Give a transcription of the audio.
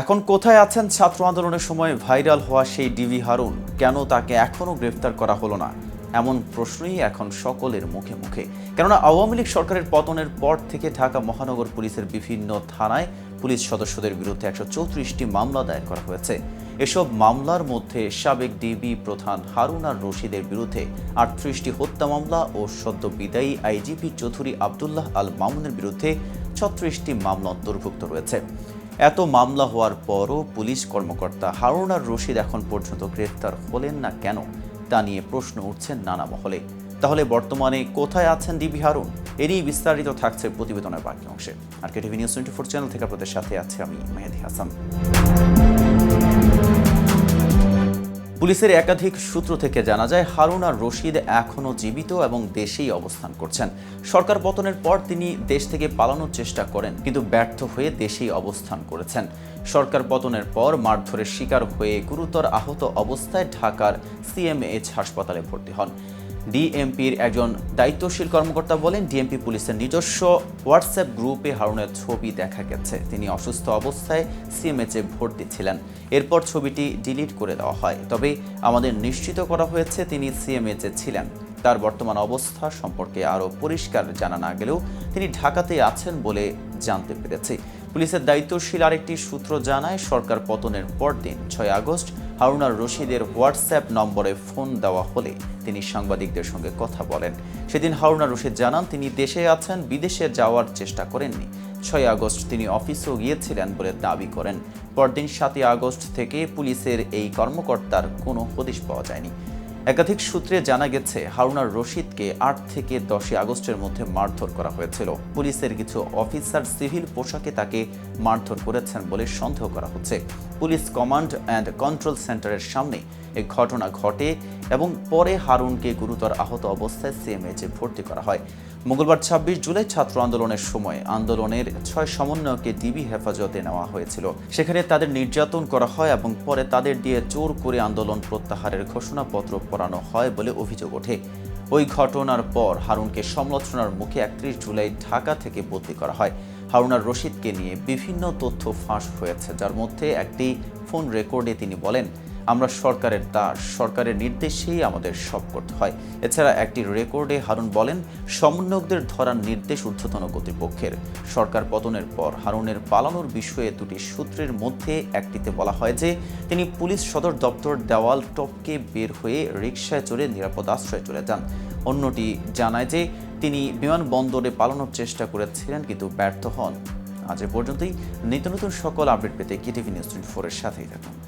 এখন কোথায় আছেন ছাত্র আন্দোলনের সময় ভাইরাল হওয়া সেই ডিভি হারুন? কেন তাকে এখনও গ্রেফতার করা হলো না? এমন প্রশ্নই এখন সকলের মুখে মুখে। কেননা আওয়ামী লীগ সরকারের পতনের পর থেকে ঢাকা মহানগর পুলিশের বিভিন্ন থানায় পুলিশ সদস্যদের বিরুদ্ধে একশো চৌত্রিশটি মামলা দায়ের করা হয়েছে। এসব মামলার মধ্যে সাবেক ডিবি প্রধান হারুন আর রশিদের বিরুদ্ধে আটত্রিশটি হত্যা মামলা ও সদ্য বিদায়ী আইজিপি চৌধুরী আবদুল্লাহ আল মামুনের বিরুদ্ধে ছত্রিশটি মামলা অন্তর্ভুক্ত রয়েছে। এত মামলা হওয়ার পরও পুলিশ কর্মকর্তা হারুনার রশিদ এখন পর্যন্ত গ্রেফতার হলেন না কেন, তা নিয়ে প্রশ্ন উঠছে নানা মহলে। তাহলে বর্তমানে কোথায় আছেন ডিবি হারুন? এরই বিস্তারিত থাকছে প্রতিবেদনের বাকি অংশে। আর K T V news twenty four channel থেকে আপনাদের সাথে আছে আমি মেহেদি হাসান। পুলিশের একাধিক সূত্র থেকে জানা যায়, হারুন আর রশিদ এখনও জীবিত এবং দেশেই অবস্থান করছেন। সরকার পতনের পর তিনি দেশ থেকে পালানোর চেষ্টা করেন, কিন্তু ব্যর্থ হয়ে দেশেই অবস্থান করেছেন। সরকার পতনের পর মারধরের শিকার হয়ে গুরুতর আহত অবস্থায় ঢাকার সিএমএইচ হাসপাতালে ভর্তি হন। ডিএমপির একজন দায়িত্বশীল কর্মকর্তা বলেন, ডিএমপি পুলিশের নিজস্ব হোয়াটসঅ্যাপ গ্রুপে হারুনের ছবি দেখা গেছে। তিনি অসুস্থ অবস্থায় সিএমএচে ভর্তি ছিলেন। এরপর ছবিটি ডিলিট করে দেওয়া হয়। তবে আমাদের নিশ্চিত করা হয়েছে, তিনি সিএমএচে ছিলেন। তার বর্তমান অবস্থা সম্পর্কে আরও পরিষ্কার জানা না গেলেও তিনি ঢাকাতে আছেন বলে জানতে পেরেছি। পুলিশের দায়িত্বশীল আরেকটি সূত্র জানায়, সরকার পতনের পরদিন, ছয় আগস্ট হারুনার রশিদের হোয়াটসঅ্যাপ নম্বরে ফোন দেওয়া হলে তিনি সাংবাদিকদের সঙ্গে কথা বলেন। সেদিন হারুনা রশিদ জানান, তিনি দেশে আছেন, বিদেশে যাওয়ার চেষ্টা করেননি। ছয় আগস্ট তিনি অফিসেও গিয়েছিলেন বলে দাবি করেন। পরদিন সাতই আগস্ট থেকে পুলিশের এই কর্মকর্তার কোনো হদিশ পাওয়া যায়নি। একাধিক সূত্রে জানা গেছে, হারুনার রশিদকে আট থেকে দশই আগস্টের মধ্যে মারধর করা হয়েছিল। পুলিশের কিছু অফিসার সিভিল পোশাকে তাকে মারধর করেছেন বলে সন্দেহ করা হচ্ছে। পুলিশ কমান্ড অ্যান্ড কন্ট্রোল সেন্টারের সামনে এ ঘটনা ঘটে এবং পরে হারুনকে গুরুতর আহত অবস্থায় সিএমএইচে ভর্তি করা হয়। মঙ্গলবার ছাব্বিশ জুলাই ছাত্র আন্দোলনের সময় আন্দোলনের ছয় সমন্বয়কে ডিবি হেফাজতে নেওয়া হয়েছিল। সেখানে তাদের নির্যাতন করা হয় এবং পরে তাদের দিয়ে জোর করে আন্দোলন প্রত্যাহারের ঘোষণাপত্র পড়ানো হয় বলে অভিযোগ ওঠে। ওই ঘটনার পর হারুনকে সমালোচনার মুখে একত্রিশ জুলাই ঢাকা থেকে বদলি করা হয়। হারুনার রশিদকে নিয়ে বিভিন্ন তথ্য ফাঁস হয়েছে, যার মধ্যে একটি ফোন রেকর্ডে তিনি বলেন আমরা সরকারের দাস সরকারের নির্দেশেই আমাদের সব করতে হয়। এছাড়া একটি রেকর্ডে হারুন বলেন, সমন্বয়কদের ধরার নির্দেশ ঊর্ধ্বতন কর্তৃপক্ষের। সরকার পতনের পর হারুনের পালানোর বিষয়ে দুটি সূত্রের মধ্যে একটিতে বলা হয় যে, তিনি পুলিশ সদর দপ্তর দেওয়াল টপকে বের হয়ে রিকশায় চড়ে নিরাপদ আশ্রয়ে চলে যান। অন্যটি জানায় যে, তিনি বিমানবন্দরে পালানোর চেষ্টা করেছিলেন কিন্তু ব্যর্থ হন। আজ এ পর্যন্তই। নিত্য নতুন সকল আপডেট পেতে কেটিভি নিউজ টোয়েন্টি ফোরের সাথেই থাকুন।